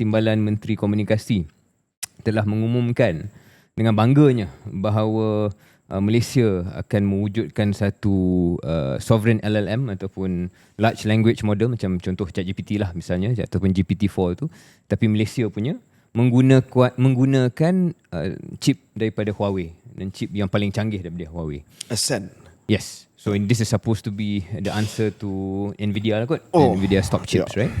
Timbalan Menteri Komunikasi telah mengumumkan dengan bangganya bahawa uh, Malaysia akan mewujudkan satu uh, sovereign LLM ataupun large language model macam contoh ChatGPT lah misalnya ataupun GPT-4 tu tapi Malaysia punya menggunakan menggunakan uh, chip daripada Huawei dan chip yang paling canggih daripada Huawei. Ascend. Yes. So this is supposed to be the answer to Nvidia lah kot. Oh, Nvidia stock chips, yeah. right?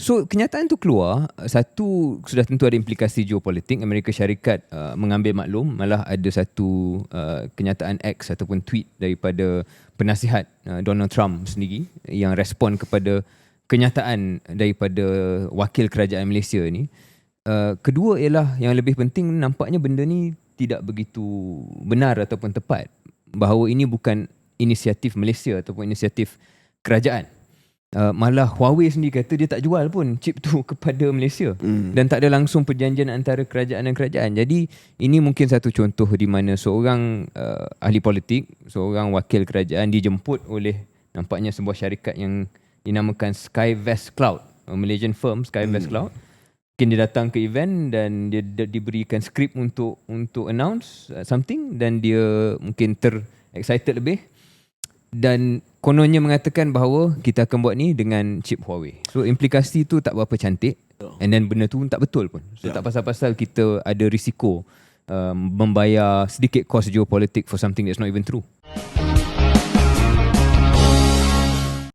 So kenyataan tu keluar, satu sudah tentu ada implikasi geopolitik. Amerika Syarikat uh, mengambil maklum, malah ada satu uh, kenyataan X ataupun tweet daripada penasihat uh, Donald Trump sendiri yang respon kepada kenyataan daripada wakil kerajaan Malaysia ni. Uh, kedua ialah yang lebih penting nampaknya benda ni tidak begitu benar ataupun tepat bahawa ini bukan inisiatif Malaysia ataupun inisiatif kerajaan. Uh, malah Huawei sendiri kata dia tak jual pun chip tu kepada Malaysia mm. dan tak ada langsung perjanjian antara kerajaan dan kerajaan. Jadi ini mungkin satu contoh di mana seorang uh, ahli politik, seorang wakil kerajaan dijemput oleh nampaknya sebuah syarikat yang dinamakan Skyvest Cloud, a Malaysian firm Skyvest mm. Cloud. Mungkin dia datang ke event dan dia, dia diberikan skrip untuk untuk announce uh, something dan dia mungkin ter excited lebih dan kononnya mengatakan bahawa kita akan buat ni dengan chip Huawei. So implikasi tu tak berapa cantik and then benda tu tak betul pun. So Yeah. tak pasal-pasal kita ada risiko um, membayar sedikit kos geopolitik for something that's not even true.